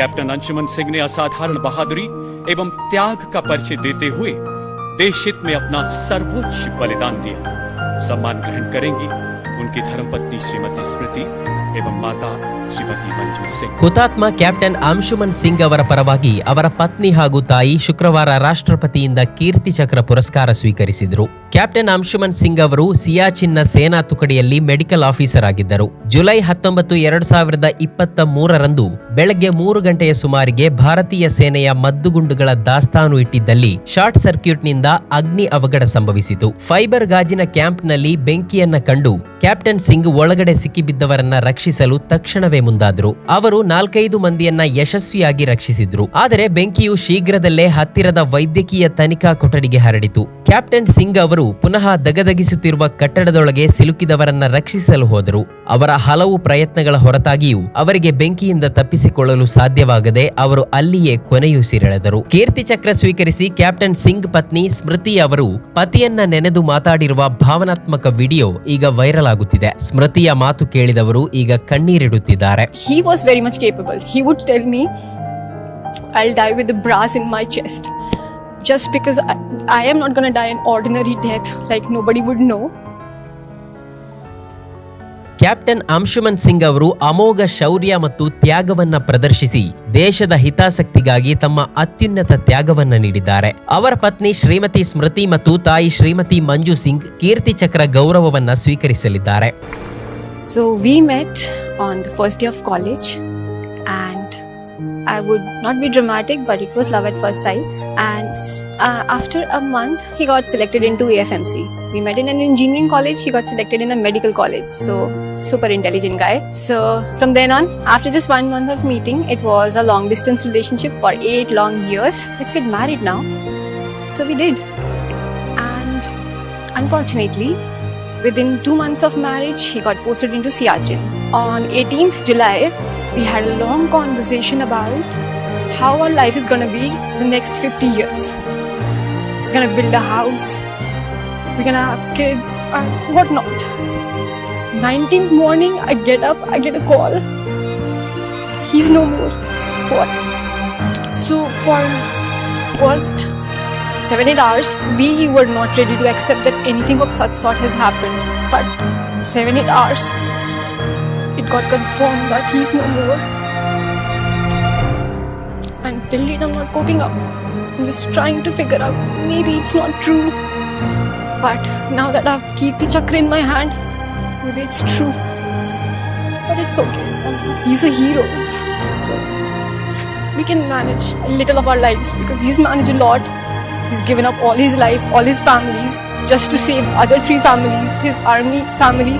Captain Anshuman Singh ने असाधारण बहादुरी एवं त्याग का परिचय देते हुए देश हित में अपना सर्वोच्च बलिदान दिया सम्मान ग्रहण करेंगी उनकी धर्मपत्नी श्रीमती स्मृति एवं माता श्रीमती मंजू सिंह ಹುತಾತ್ಮ ಕ್ಯಾಪ್ಟನ್ ಅಂಶುಮನ್ ಸಿಂಗ್ ಅವರ ಪರವಾಗಿ ಅವರ ಪತ್ನಿ ಹಾಗೂ ತಾಯಿ ಶುಕ್ರವಾರ ರಾಷ್ಟ್ರಪತಿಯಿಂದ ಕೀರ್ತಿ ಚಕ್ರ ಪುರಸ್ಕಾರ ಸ್ವೀಕರಿಸಿದರು ಕ್ಯಾಪ್ಟನ್ ಅಂಶುಮನ್ ಸಿಂಗ್ ಅವರು ಸಿಯಾಚಿನ್ನ ಸೇನಾ ತುಕಡಿಯಲ್ಲಿ ಮೆಡಿಕಲ್ ಆಫೀಸರ್ ಆಗಿದ್ದರು ಜುಲೈ ಹತ್ತೊಂಬತ್ತು ಎರಡ್ ಸಾವಿರದ ಇಪ್ಪತ್ತ ಮೂರರಂದು ಬೆಳಗ್ಗೆ ಮೂರು ಗಂಟೆಯ ಸುಮಾರಿಗೆ ಭಾರತೀಯ ಸೇನೆಯ ಮದ್ದುಗುಂಡುಗಳ ದಾಸ್ತಾನು ಇಟ್ಟಿದ್ದಲ್ಲಿ ಶಾರ್ಟ್ ಸರ್ಕ್ಯೂಟ್ನಿಂದ ಅಗ್ನಿ ಅವಘಡ ಸಂಭವಿಸಿತು. ಫೈಬರ್ ಗಾಜಿನ ಕ್ಯಾಂಪ್ನಲ್ಲಿ ಬೆಂಕಿಯನ್ನ ಕಂಡು ಕ್ಯಾಪ್ಟನ್ ಸಿಂಗ್ ಒಳಗಡೆ ಸಿಕ್ಕಿಬಿದ್ದವರನ್ನ ರಕ್ಷಿಸಲು ತಕ್ಷಣವೇ ಮುಂದಾದರು. ಅವರು ನಾಲ್ಕೈದು ಮಂದಿಯನ್ನ ಯಶಸ್ವಿಯಾಗಿ ರಕ್ಷಿಸಿದ್ರು. ಆದರೆ ಬೆಂಕಿಯು ಶೀಘ್ರದಲ್ಲೇ ಹತ್ತಿರದ ವೈದ್ಯಕೀಯ ತನಿಖಾ ಕೊಠಡಿಗೆ ಹರಡಿತು. ಕ್ಯಾಪ್ಟನ್ ಸಿಂಗ್ ಅವರು ಪುನಃ ದಗದಗಿಸುತ್ತಿರುವ ಕಟ್ಟಡದೊಳಗೆ ಸಿಲುಕಿದವರನ್ನ ರಕ್ಷಿಸಲು ಹೋದರು. ಅವರ ಹಲವು ಪ್ರಯತ್ನಗಳ ಹೊರತಾಗಿಯೂ ಅವರಿಗೆ ಬೆಂಕಿಯಿಂದ ತಪ್ಪಿಸಿಕೊಳ್ಳಲು ಸಾಧ್ಯವಾಗದೆ ಅವರು ಅಲ್ಲಿಯೇ ಕೊನೆಯುಸಿರೆಳೆದರು ಕೀರ್ತಿ ಚಕ್ರ ಸ್ವೀಕರಿಸಿ ಕ್ಯಾಪ್ಟನ್ ಸಿಂಗ್ ಪತ್ನಿ ಸ್ಮೃತಿ ಅವರು ಪತಿಯನ್ನ ನೆನೆದು ಮಾತಾಡಿರುವ ಭಾವನಾತ್ಮಕ ವಿಡಿಯೋ ಈಗ ವೈರಲ್ ಆಗುತ್ತಿದೆ ಸ್ಮೃತಿಯ ಮಾತು ಕೇಳಿದವರು ಈಗ ಕಣ್ಣೀರಿಡುತ್ತಿದ್ದಾರೆ he was very much capable. He would tell me, I'll die with brass in my chest. Just because I, I am not gonna die an ordinary death, like nobody would know. Captain Anshuman Singh ಅವರು ಅಮೋಘ ಶೌರ್ಯ ಮತ್ತು ತ್ಯಾಗವನ್ನ ಪ್ರದರ್ಶಿಸಿ ದೇಶದ ಹಿತಾಸಕ್ತಿಗಾಗಿ ತಮ್ಮ ಅತ್ಯುನ್ನತ ತ್ಯಾಗವನ್ನ ನೀಡಿದ್ದಾರೆ ಅವರ ಪತ್ನಿ ಶ್ರೀಮತಿ ಸ್ಮೃತಿ ಮತ್ತು ತಾಯಿ ಶ್ರೀಮತಿ ಮಂಜು ಸಿಂಗ್ ಕೀರ್ತಿ ಚಕ್ರ ಗೌರವವನ್ನ ಸ್ವೀಕರಿಸಲಿದ್ದಾರೆ so we met on the first day of college and I would not be dramatic but it was love at first sight. And uh, after a month, he got selected into AFMC. We met in an engineering college, he got selected in a medical college. So, super intelligent guy. So, from then on, after just one month of meeting, it was a long distance relationship for eight long years. Let's get married now. So, we did. And unfortunately, Within two months of marriage, he got posted into Siachen. On 18th July, we had a long conversation about how our life is going to be the next 50 years. He's going to build a house, we're going to have kids, and whatnot. 19th morning, I get up, I get a call. He's no more. What? So, for first seven eight hours we were not ready to accept that anything of such sort has happened but seven eight hours it got confirmed that he's no more and till date i'm not coping up. I'm just trying to figure out. Maybe it's not true. But now that i've keep the chakra in my hand maybe it's true. But it's okay. He's a hero. So we can manage a little of our lives because he's managed a lot. He's given up all his life, all his families, just to save other three families, his army family.